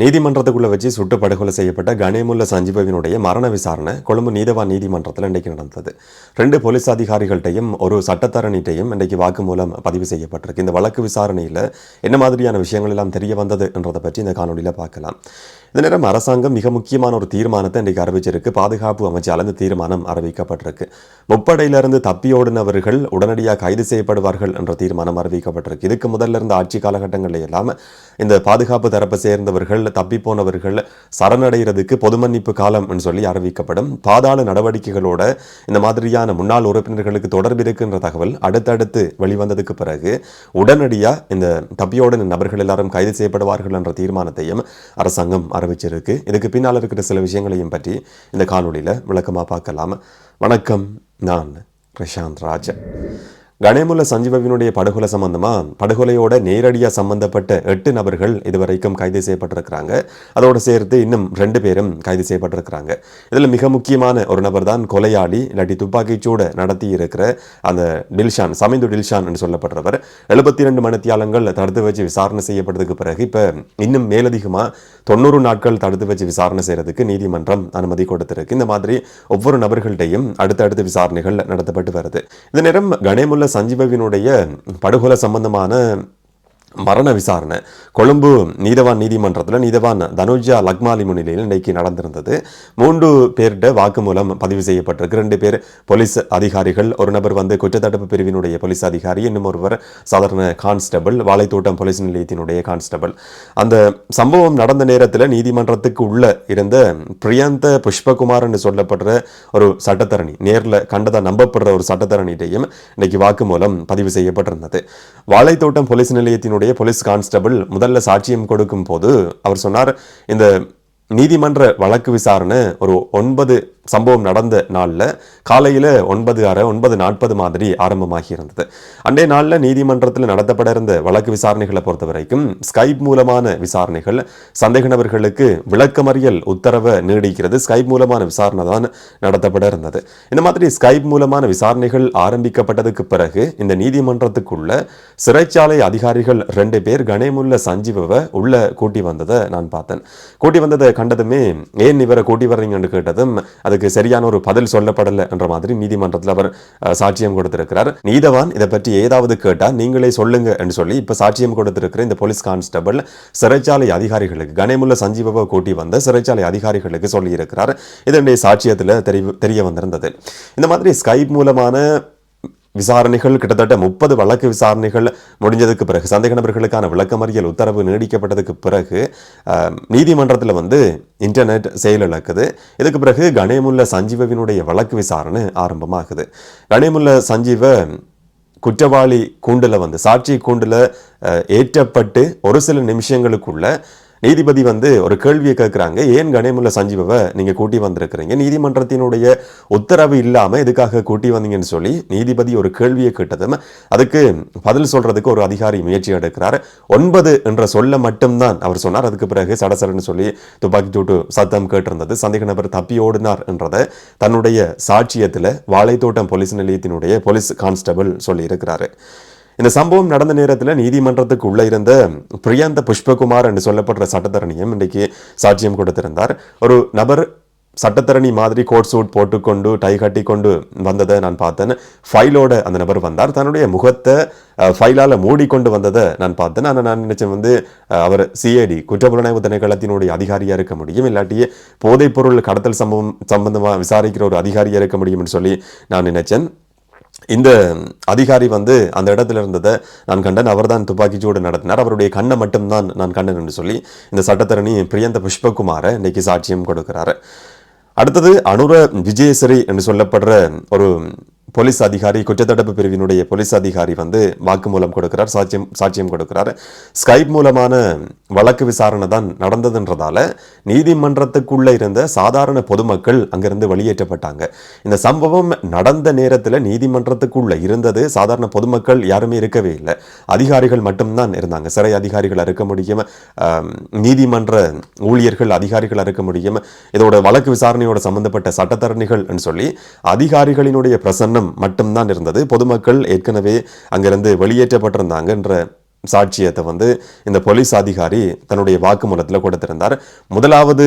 நீதிமன்றத்துக்குள்ள வச்சு சுட்டு படுகொலை செய்யப்பட்ட கணேமுல்ல சஞ்சீவவினுடைய மரண விசாரணை கொழும்பு நீதவான் நீதிமன்றத்தில் இன்றைக்கு நடந்தது. ரெண்டு போலீஸ் அதிகாரிகள்கிட்டையும் ஒரு சட்டத்தரணிட்டையும் இன்றைக்கு வாக்குமூலம் பதிவு செய்யப்பட்டிருக்கு. இந்த வழக்கு விசாரணையில் என்ன மாதிரியான விஷயங்கள் எல்லாம் தெரிய வந்தது என்றதை பற்றி இந்த காணொலியில் பார்க்கலாம். இந்த நேரம் அரசாங்கம் மிக முக்கியமான ஒரு தீர்மானத்தை இன்றைக்கு அறிவிச்சிருக்கு. பாதுகாப்பு அமைச்சால் இந்த தீர்மானம் அறிவிக்கப்பட்டிருக்கு. முப்படையிலிருந்து தப்பியோடினவர்கள் உடனடியாக கைது செய்யப்படுவார்கள் என்ற தீர்மானம் அறிவிக்கப்பட்டிருக்கு. இதுக்கு முதல்ல இருந்த ஆட்சி காலகட்டங்களில் எல்லாம் இந்த பாதுகாப்பு தரப்பை சேர்ந்தவர்கள் தப்பி போனவர்கள் சரணடைகிறதுக்கு பொது மன்னிப்பு காலம் என்று சொல்லி அறிவிக்கப்படும். பாதாள நடவடிக்கைகளோட இந்த மாதிரியான முன்னாள் உறுப்பினர்களுக்கு தொடர்பு இருக்குன்ற தகவல் அடுத்தடுத்து வெளிவந்ததுக்கு பிறகு உடனடியாக இந்த தப்பியோட நபர்கள் எல்லாரும் கைது செய்யப்படுவார்கள் என்ற தீர்மானத்தையும் அரசாங்கம் ஆரம்பிச்சிருக்கு இதுக்கு பின்னால் இருக்கிற சில விஷயங்களையும் பற்றி இந்த காணொலியில் விளக்கமாக பார்க்கலாம். வணக்கம் நான் பிரசாந்த் ராஜன். கணேமுல்ல சஞ்சீவவினுடைய படுகொலை சம்பந்தமா? படுகொலையோட நேரடியாக சம்பந்தப்பட்ட எட்டு நபர்கள் இதுவரைக்கும் கைது செய்யப்பட்டிருக்கிறாங்க. அதோடு சேர்த்து இன்னும் ரெண்டு பேரும் கைது செய்யப்பட்டிருக்கிறாங்க. இதில் மிக முக்கியமான ஒரு நபர் தான் கொலையாளி இல்லாட்டி துப்பாக்கிச்சூட நடத்தி இருக்கிற அந்த டில்ஷான் சமிந்து டில்ஷான் என்று சொல்லப்படுறவர். எழுபத்தி ரெண்டு மணித்தியாலங்கள் தடுத்து வச்சு விசாரணை செய்யப்பட்டதுக்கு பிறகு இப்போ இன்னும் மேலதிகமாக தொண்ணூறு நாட்கள் தடுத்து வச்சு விசாரணை செய்கிறதுக்கு நீதிமன்றம் அனுமதி கொடுத்திருக்கு. இந்த மாதிரி ஒவ்வொரு நபர்கள்டையும் அடுத்தடுத்து விசாரணைகள் நடத்தப்பட்டு வருது. இந்த நேரம் கணேமுல்ல சஞ்சீவவினுடைய படுகொலை சம்பந்தமான மரண விசாரணை. கொழும்பு நீதவான் நீதிமன்றத்தில் நீதவான் தனுஜா லக்மாலி முன்னிலையில் இன்றைக்கு நடந்திருந்தது. மூன்று பேர்கிட்ட வாக்குமூலம் பதிவு செய்யப்பட்டிருக்கு. ரெண்டு பேர் போலீஸ் அதிகாரிகள் ஒரு நபர் வந்து குற்றத்தடுப்பு பிரிவினுடைய போலீஸ் அதிகாரி இன்னும் ஒருவர் சாதாரண கான்ஸ்டபிள் வாழைத்தோட்டம் போலீஸ் நிலையத்தினுடைய கான்ஸ்டபிள். அந்த சம்பவம் நடந்த நேரத்தில் நீதிமன்றத்துக்கு உள்ள இருந்த பிரியந்த புஷ்பகுமார் என்று சொல்லப்படுற ஒரு சட்டத்தரணி நேரில் கண்டதா நம்பப்படுற ஒரு சட்டத்தரணியிடையும் இன்னைக்கு வாக்குமூலம் பதிவு செய்யப்பட்டிருந்தது. வாழைத்தோட்டம் போலீஸ் நிலையத்தினுடைய போலீஸ் கான்ஸ்டபிள் முதல்ல சாட்சியம் கொடுக்கும் போது அவர் சொன்னார் இந்த நீதிமன்ற வழக்கு விசாரணை ஒரு ஒன்பது சம்பவம் நடந்த நாளில் காலையில் ஒன்பது அரை ஒன்பது நாற்பது மாதிரி ஆரம்பமாகி இருந்தது அன்றைய நாளில் நீதிமன்றத்தில் நடத்தப்பட இருந்த வழக்கு விசாரணைகளை பொறுத்த வரைக்கும் ஸ்கைப் மூலமான விசாரணைகள் சந்தேக நபர்களுக்கு விளக்கமறியல் உத்தரவை நீடிக்கிறது. ஸ்கைப் மூலமான விசாரணை தான் நடத்தப்பட இருந்தது. இந்த மாதிரி ஸ்கைப் மூலமான விசாரணைகள் ஆரம்பிக்கப்பட்டதுக்கு பிறகு இந்த நீதிமன்றத்துக்குள்ள சிறைச்சாலை அதிகாரிகள் ரெண்டு பேர் கணேமுல்ல சஞ்சீவவை உள்ள கூட்டி வந்ததை நான் பார்த்தேன். கூட்டி வந்ததை கண்டதுமே ஏன் இவரை கூட்டி வர்றீங்கன்னு கேட்டதும் அதுக்கு சரியான ஒரு பதில் சொல்லப்படலை என்ற மாதிரி நீதிமன்றத்தில் அவர் சாட்சியம் கொடுத்திருக்கிறார். நீதவான் இதை பற்றி ஏதாவது கேட்டால் நீங்களே சொல்லுங்க என்று சொல்லி இப்போ சாட்சியம் கொடுத்திருக்கிற இந்த போலீஸ் கான்ஸ்டபிள் சிறைச்சாலை அதிகாரிகளுக்கு கணேமுல்ல சஞ்சீவவை கூட்டி வந்த சிறைச்சாலை அதிகாரிகளுக்கு சொல்லியிருக்கிறார். இதனுடைய சாட்சியத்தில் தெரிய தெரிய வந்திருந்தது. இந்த மாதிரி ஸ்கைப் மூலமான விசாரணைகள் கிட்டத்தட்ட முப்பது வழக்கு விசாரணைகள் முடிஞ்சதுக்கு பிறகு சந்தேக நபர்களுக்கான விளக்கமறியல் உத்தரவு நீடிக்கப்பட்டதுக்கு பிறகு நீதிமன்றத்தில் வந்து இன்டர்நெட் செயலிழக்குது இதுக்கு பிறகு கணேமுல்ல சஞ்சீவவினுடைய வழக்கு விசாரணை ஆரம்பமாகுது. கணேமுல்ல சஞ்சீவ குற்றவாளி கூண்டில் வந்து சாட்சி கூண்டில் ஏற்றப்பட்டு ஒரு சில நிமிஷங்களுக்குள்ள நீதிபதி வந்து ஒரு கேள்வியை கேட்குறாங்க ஏன் கணேமுல்ல சஞ்சீவவை நீங்கள் கூட்டி வந்திருக்கிறீங்க? நீதிமன்றத்தினுடைய உத்தரவு இல்லாமல் எதுக்காக கூட்டி வந்தீங்கன்னு சொல்லி நீதிபதி ஒரு கேள்வியை கேட்டதும் அதுக்கு பதில் சொல்றதுக்கு ஒரு அதிகாரி முயற்சி எடுக்கிறார். ஒன்பது என்ற சொல்ல மட்டும்தான் அவர் சொன்னார். அதுக்கு பிறகு சடசடன்னு சொல்லி துப்பாக்கி சூட்டு சத்தம் கேட்டிருந்தது. சந்தேக நபர் தப்பி ஓடினார் என்றதை தன்னுடைய சாட்சியத்தில் வாழைத்தோட்டம் போலீஸ் நிலையத்தினுடைய போலீஸ் கான்ஸ்டபிள் சொல்லி இருக்கிறாரு இந்த சம்பவம் நடந்த நேரத்தில் நீதிமன்றத்துக்கு உள்ளே இருந்த பிரியாந்த புஷ்பகுமார் என்று சொல்லப்படுற சட்டத்தரணியும் இன்றைக்கு சாட்சியம் கொடுத்திருந்தார். ஒரு நபர் சட்டத்தரணி மாதிரி கோட் சூட் போட்டுக்கொண்டு டை கட்டி கொண்டு வந்ததை நான் பார்த்தேன். ஃபைலோட அந்த நபர் வந்தார். தன்னுடைய முகத்தை ஃபைலால் மூடிக்கொண்டு வந்ததை நான் பார்த்தேன். ஆனால் நான் நினைச்சேன் வந்து அவர் சிஐடி குற்றப்புலனாய்வு திணைக்களத்தினுடைய அதிகாரியாக இருக்க முடியும். இல்லாட்டியே போதைப்பொருள் கடத்தல் சம்பவம் சம்பந்தமாக விசாரிக்கிற ஒரு அதிகாரியாக இருக்க முடியும்னு சொல்லி நான் நினைச்சேன். இந்த அதிகாரி வந்து அந்த இடத்துல இருந்ததை நான் கண்டன் அவர்தான் துப்பாக்கிச்சூடு நடத்தினார். அவருடைய கண்ணை மட்டும்தான் நான் கண்டன் என்று சொல்லி இந்த சட்டத்தரணி பிரியந்த புஷ்பகுமாரை இன்னைக்கு சாட்சியம் கொடுக்கிறாரு. அடுத்தது அனுர விஜயசரி என்று சொல்லப்படுற ஒரு போலீஸ் அதிகாரி குற்றத்தடுப்பு பிரிவினுடைய போலீஸ் அதிகாரி வந்து வாக்குமூலம் கொடுக்கிறார் சாட்சியம் சாட்சியம் கொடுக்கிறார். ஸ்கைப் மூலமான வழக்கு விசாரணை தான் நடந்ததுன்றதால நீதிமன்றத்துக்குள்ளே இருந்த சாதாரண பொதுமக்கள் அங்கிருந்து வெளியேற்றப்பட்டாங்க. இந்த சம்பவம் நடந்த நேரத்தில் நீதிமன்றத்துக்குள்ளே இருந்தது சாதாரண பொதுமக்கள் யாருமே இருக்கவே இல்லை. அதிகாரிகள் மட்டும்தான் இருந்தாங்க. சிறை அதிகாரிகள் இருக்க முடியும் நீதிமன்ற ஊழியர்கள் அதிகாரிகள் இருக்க முடியும் இதோட வழக்கு விசாரணையோட சம்பந்தப்பட்ட சட்டத்தரணிகள் சொல்லி அதிகாரிகளினுடைய பிரசன்னம் மட்டும்தான் இருந்தது. பொதுமக்கள் ஏற்கனவே அங்கிருந்து வெளியேற்றப்பட்டிருந்தாங்க என்ற சாட்சியத்தை வந்து இந்த போலீஸ் அதிகாரி தன்னுடைய வாக்குமூலத்தில் கொடுத்திருந்தார். முதலாவது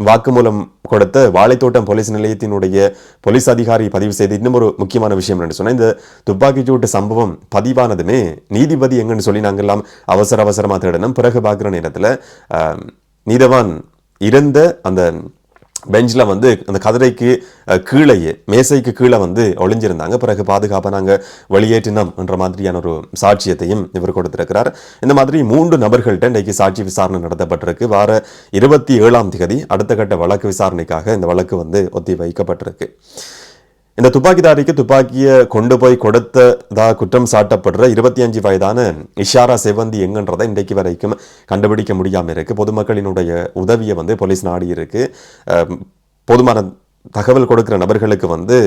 வாக்குமூலம் கொடுத்த வாழைத்தோட்டம் போலீஸ் நிலையத்தினுடைய போலீஸ் அதிகாரி பதிவு செய்த இன்னும் ஒரு முக்கியமான விஷயம் என்று சொன்னால் இந்த துப்பாக்கிச்சூட்டு சம்பவம் பதிவானதுமே நீதிபதி எங்கன்னு சொல்லி நாங்கள்லாம் அவசர அவசரமா தேடணும் பிறகு பார்க்குற நேரத்தில் நீதவான் இருந்த அந்த பெஞ்சில் வந்து அந்த கதிரைக்கு கீழேயே மேசைக்கு கீழே வந்து ஒளிஞ்சிருந்தாங்க. பிறகு பாதுகாப்பாக நாங்கள் வெளியேற்றினோம் என்ற மாதிரியான ஒரு சாட்சியத்தையும் இவர் கொடுத்திருக்கிறார். இந்த மாதிரி மூன்று நபர்கள்ட்ட இன்றைக்கு சாட்சி விசாரணை நடத்தப்பட்டிருக்கு. வார இருபத்தி ஏழாம் தேதி அடுத்த கட்ட வழக்கு விசாரணைக்காக இந்த வழக்கு வந்து ஒத்தி வைக்கப்பட்டிருக்கு இந்த துப்பாக்கிதாரிக்கு துப்பாக்கியை கொண்டு போய் கொடுத்ததாக குற்றம் சாட்டப்படுற இருபத்தி அஞ்சு வயதான இஷாரா செவந்தி எங்கன்றதை இன்றைக்கு வரைக்கும் கண்டுபிடிக்க முடியாமல் இருக்குது பொதுமக்களினுடைய உதவியை வந்து போலீஸ் நாடி இருக்குது போதுமான தகவல் கொடுக்குற நபர்களுக்கு வந்து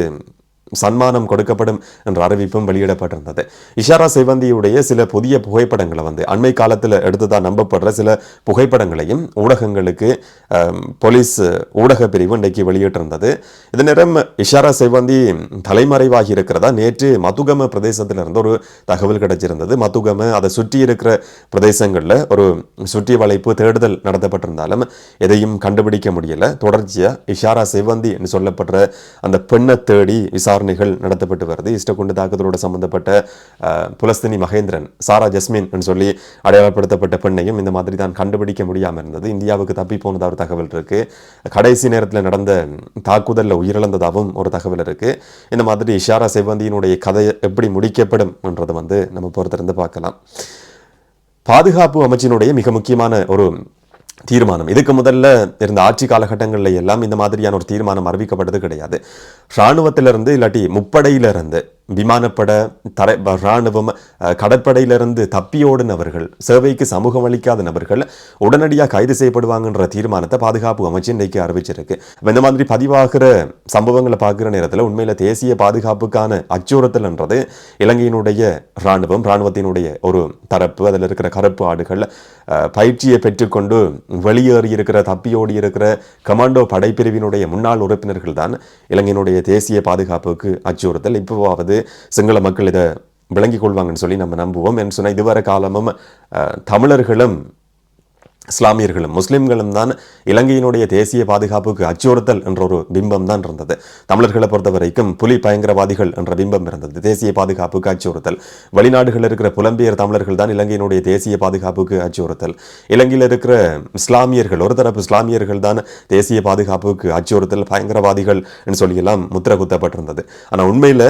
சன்மானம் கொடுக்கப்படும் என்ற அறிவிப்பும் வெளியிடப்பட்டிருந்தது. இஷாரா செவந்தியுடைய சில புதிய புகைப்படங்களை வந்து அண்மை காலத்தில் எடுத்ததா நம்பப்படுற சில புகைப்படங்களையும் ஊடகங்களுக்கு போலீஸ் ஊடக பிரிவு இன்றைக்கு வெளியிட்டிருந்தது. இது நேரம் இஷாரா செவந்தி தலைமறைவாகி இருக்கிறதா? நேற்று மதுகம பிரதேசத்திலிருந்து ஒரு தகவல் கிடைச்சிருந்தது. மதுகம அதை சுற்றி இருக்கிற பிரதேசங்களில் ஒரு சுற்றி வளைப்பு தேடுதல் நடத்தப்பட்டிருந்தாலும் எதையும் கண்டுபிடிக்க முடியல. தொடர்ச்சியாக இஷாரா செவந்தி என்று சொல்லப்படுற அந்த பெண்ணை தேடி விசாரணைகள் நடத்தப்பட்டு வருது. இஷ்டகுண்டு தாக்குதலோடு சம்பந்தப்பட்ட புலஸ்தினி மகேந்திரன் சாரா ஜஸ்மின் என்று சொல்லி அடையாளப்படுத்தப்பட்ட பெண்ணையும் இந்த மாதிரி தான் கண்டுபிடிக்க முடியாமல் இருந்தது. இந்தியாவுக்கு தப்பி போனதாக ஒரு தகவல் இருக்கு. கடைசி நேரத்தில் நடந்த தாக்குதலில் உயிரிழந்ததாகவும் ஒரு தகவல் இருக்கு. இந்த மாதிரி இஷாரா செவ்வந்தியினுடைய கதை எப்படி முடிக்கப்படும் என்றதை வந்து நம்ம பொறுத்திருந்து பார்க்கலாம். பாதுகாப்பு அமைச்சினுடைய மிக முக்கியமான ஒரு தீர்மானம். இதுக்கு முதல்ல இருந்த ஆட்சி காலகட்டங்களில் எல்லாம் இந்த மாதிரியான ஒரு தீர்மானம் அறிவிக்கப்பட்டது கிடையாது. இராணுவத்திலிருந்து இல்லாட்டி முப்படையிலிருந்து விமானப்பட தரை இராணுவம் கடற்படையிலிருந்து கடற்படையிலிருந்து தப்பியோடினவர்கள் சேவைக்கு சமூகம் அளிக்காத நபர்கள் உடனடியாக கைது செய்யப்படுவாங்கன்ற தீர்மானத்தை பாதுகாப்பு அமைச்சு இன்றைக்கு அறிவிச்சிருக்கு. இந்த மாதிரி பதிவாகிற சம்பவங்களை பார்க்குற நேரத்தில் உண்மையில் தேசிய பாதுகாப்புக்கான அச்சுறுத்தல்ன்றது இலங்கையினுடைய இராணுவம் இராணுவத்தினுடைய ஒரு தரப்பு அதில் இருக்கிற கருப்பு ஆடுகள் பயிற்சியை பெற்றுக்கொண்டு வெளியேறி இருக்கிற தப்பியோடி இருக்கிற கமாண்டோ படைப்பிரிவினுடைய முன்னாள் உறுப்பினர்கள் தான் இலங்கையினுடைய தேசிய பாதுகாப்புக்கு அச்சுறுத்தல். இப்போவாவது சிங்கள மக்கள் இதை விளங்கிக் கொள்வாங்கன்னு சொல்லி நம்ம நம்புவோம். என்று சொன்னால் இதுவரை காலமும் தமிழர்களும் இஸ்லாமியர்களும் முஸ்லிம்களும் தான் இலங்கையினுடைய தேசிய பாதுகாப்புக்கு அச்சுறுத்தல் என்ற ஒரு பிம்பம் தான் இருந்தது. தமிழர்களை பொறுத்த வரைக்கும் புலி பயங்கரவாதிகள் என்ற பிம்பம் இருந்தது. தேசிய பாதுகாப்புக்கு அச்சுறுத்தல். வெளிநாடுகளில் இருக்கிற புலம்பெயர் தமிழர்கள் தான் இலங்கையினுடைய தேசிய பாதுகாப்புக்கு அச்சுறுத்தல். இலங்கையில் இருக்கிற இஸ்லாமியர்கள் ஒரு தரப்பு இஸ்லாமியர்கள் தான் தேசிய பாதுகாப்புக்கு அச்சுறுத்தல் பயங்கரவாதிகள் என்று சொல்லியெல்லாம் முத்திர குத்தப்பட்டிருந்தது. ஆனால் உண்மையில்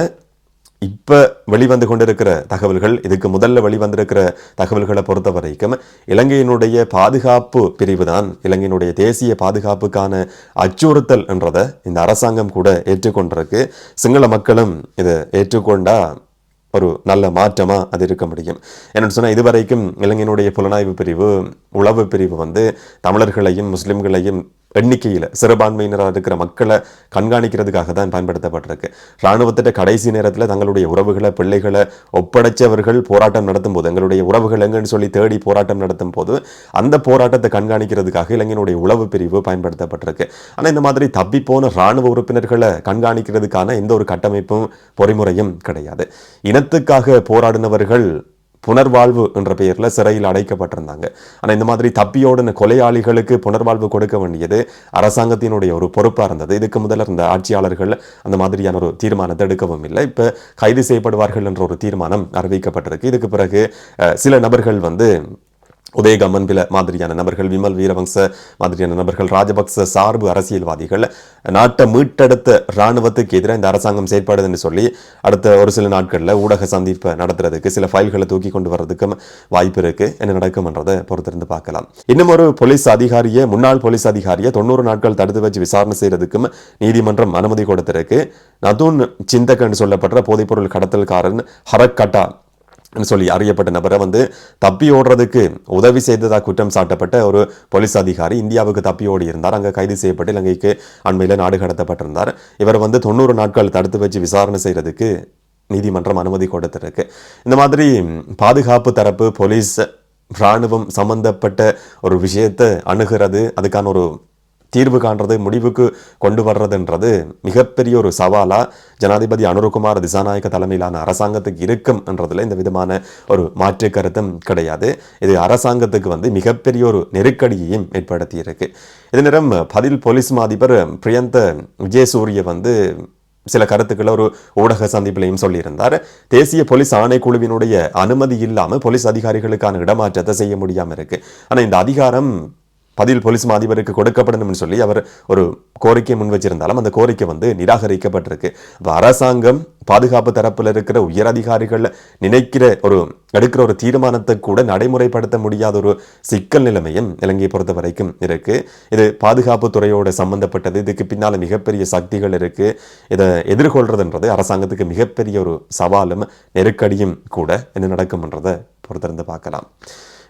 இப்போ வெளிவந்து கொண்டிருக்கிற தகவல்கள் இதுக்கு முதல்ல வெளிவந்திருக்கிற தகவல்களை பொறுத்த வரைக்கும் இலங்கையினுடைய பாதுகாப்பு பிரிவு தான் இலங்கையினுடைய தேசிய பாதுகாப்புக்கான அச்சுறுத்தல் என்றதை இந்த அரசாங்கம் கூட ஏற்றுக்கொண்டிருக்கு. சிங்கள மக்களும் இதை ஏற்றுக்கொண்டா ஒரு நல்ல மாற்றமாக அது இருக்க முடியும். என்னென்னு சொன்னால் இதுவரைக்கும் இலங்கையினுடைய புலனாய்வு பிரிவு உளவு பிரிவு வந்து தமிழர்களையும் முஸ்லிம்களையும் எண்ணிக்கையில் சிறுபான்மையினராக இருக்கிற மக்களை கண்காணிக்கிறதுக்காக தான் பயன்படுத்தப்பட்டிருக்கு. இராணுவத்திட்ட கடைசி நேரத்தில் தங்களுடைய உறவுகளை பிள்ளைகளை ஒப்படைச்சவர்கள் போராட்டம் நடத்தும் போது எங்களுடைய உறவுகள் எங்கன்னு சொல்லி தேடி போராட்டம் நடத்தும் போது அந்த போராட்டத்தை கண்காணிக்கிறதுக்காக இளைஞனுடைய உளவு பிரிவு பயன்படுத்தப்பட்டிருக்கு. ஆனால் இந்த மாதிரி தப்பிப்போன இராணுவ உறுப்பினர்களை கண்காணிக்கிறதுக்கான எந்த ஒரு கட்டமைப்பும் பொறிமுறையும் கிடையாது. இனத்துக்காக போராடினவர்கள் புனர்வாழ்வு என்ற பெயரில் சிறையில் அடைக்கப்பட்டிருந்தாங்க. ஆனால் இந்த மாதிரி தப்பியோடின கொலையாளிகளுக்கு புனர்வாழ்வு கொடுக்க வேண்டியது அரசாங்கத்தினுடைய ஒரு பொறுப்பாக இருந்தது. இதுக்கு முதல்ல இருந்த ஆட்சியாளர்கள் அந்த மாதிரியான ஒரு தீர்மானத்தை எடுக்கவும் இல்லை. இப்போ கைது செய்யப்படுவார்கள் என்ற ஒரு தீர்மானம் அறிவிக்கப்பட்டிருக்கு. இதுக்கு பிறகு சில நபர்கள் வந்து உதயகமன் பில மாதிரியான நபர்கள் விமல் வீரவங்ச மாதிரியான நபர்கள் ராஜபக்ச சார்பு அரசியல்வாதிகள் நாட்டை மீட்டெடுத்த இராணுவத்துக்கு எதிராக இந்த அரசாங்கம் செயற்பாடுன்னு சொல்லி அடுத்த ஒரு சில நாட்களில் ஊடக சந்திப்பை நடத்துறதுக்கு சில ஃபைல்களை தூக்கி கொண்டு வர்றதுக்கும் வாய்ப்பு இருக்கு. என்ன நடக்கும்ன்றதை பொறுத்திருந்து பார்க்கலாம். இன்னும் ஒரு போலீஸ் அதிகாரியை முன்னாள் போலீஸ் அதிகாரியை தொண்ணூறு நாட்கள் தடுத்து வச்சு விசாரணை செய்யறதுக்கும் நீதிமன்றம் அனுமதி கொடுத்திருக்கு. நதுன் சிந்தகன் சொல்லப்படுற போதைப்பொருள் கடத்தல்காரன் ஹரக் கட்டா சொல்லி அறியப்பட்ட நபரை வந்து தப்பி ஓடுறதுக்கு உதவி செய்ததாக குற்றம் சாட்டப்பட்ட ஒரு போலீஸ் அதிகாரி இந்தியாவுக்கு தப்பி ஓடி இருந்தார். அங்கே கைது செய்யப்பட்டு இலங்கைக்கு அண்மையில் நாடு கடத்தப்பட்டிருந்தார். இவர் வந்து தொண்ணூறு நாட்கள் தடுத்து வச்சு விசாரணை செய்கிறதுக்கு நீதிமன்றம் அனுமதி கொடுத்திருக்கு. இந்த மாதிரி பாதுகாப்பு தரப்பு போலீஸ் இராணுவம் சம்பந்தப்பட்ட ஒரு விஷயத்தை அணுகிறது. அதுக்கான ஒரு தீர்வு காண்றது முடிவுக்கு கொண்டு வர்றதுன்றது மிகப்பெரிய ஒரு சவாலா ஜனாதிபதி அனுருகுமார் திசாநாயக்க தலைமையிலான அரசாங்கத்துக்கு இருக்கும் என்றதுல இந்த விதமான ஒரு மாற்று கருத்தும் கிடையாது. இது அரசாங்கத்துக்கு வந்து மிகப்பெரிய ஒரு நெருக்கடியையும் ஏற்படுத்தி இருக்கு இதே நேரம் பதில் போலீஸ் அதிபர் பிரியந்த விஜயசூரிய வந்து சில கருத்துக்களை ஒரு ஊடக சந்திப்பிலையும் சொல்லியிருந்தார். தேசிய போலீஸ் ஆணைக்குழுவினுடைய அனுமதி இல்லாமல் போலீஸ் அதிகாரிகளுக்கான இடமாற்றத்தை செய்ய முடியாமல் இருக்கு. ஆனால் இந்த அதிகாரம் பதில் போலீஸ் அதிபருக்கு கொடுக்கப்படணும்னு சொல்லி அவர் ஒரு கோரிக்கை முன் வச்சிருந்தாலும் அந்த கோரிக்கை வந்து நிராகரிக்கப்பட்டிருக்கு. அரசாங்கம் பாதுகாப்பு தரப்புல இருக்கிற உயர் அதிகாரிகள் நினைக்கிற ஒரு எடுக்கிற ஒரு தீர்மானத்தை கூட நடைமுறைப்படுத்த முடியாத ஒரு சிக்கல் நிலைமையும் இலங்கையை பொறுத்த வரைக்கும் இருக்கு. இது பாதுகாப்பு துறையோட சம்பந்தப்பட்டது. இதுக்கு பின்னால மிகப்பெரிய சக்திகள் இருக்கு. இதை எதிர்கொள்றதுன்றது அரசாங்கத்துக்கு மிகப்பெரிய ஒரு சவாலும் நெருக்கடியும் கூட என்ன நடக்கும்ன்றதை பொறுத்திருந்து பார்க்கலாம்.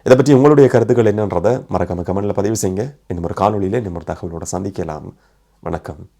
இதை பற்றி உங்களுடைய கருத்துக்கள் என்னன்றதை மறக்காம கமெண்டில் பதிவு செய்யுங்க. இன்னும் ஒரு காணொலியில் இன்னும் ஒரு தகவலோட சந்திக்கலாம். வணக்கம்.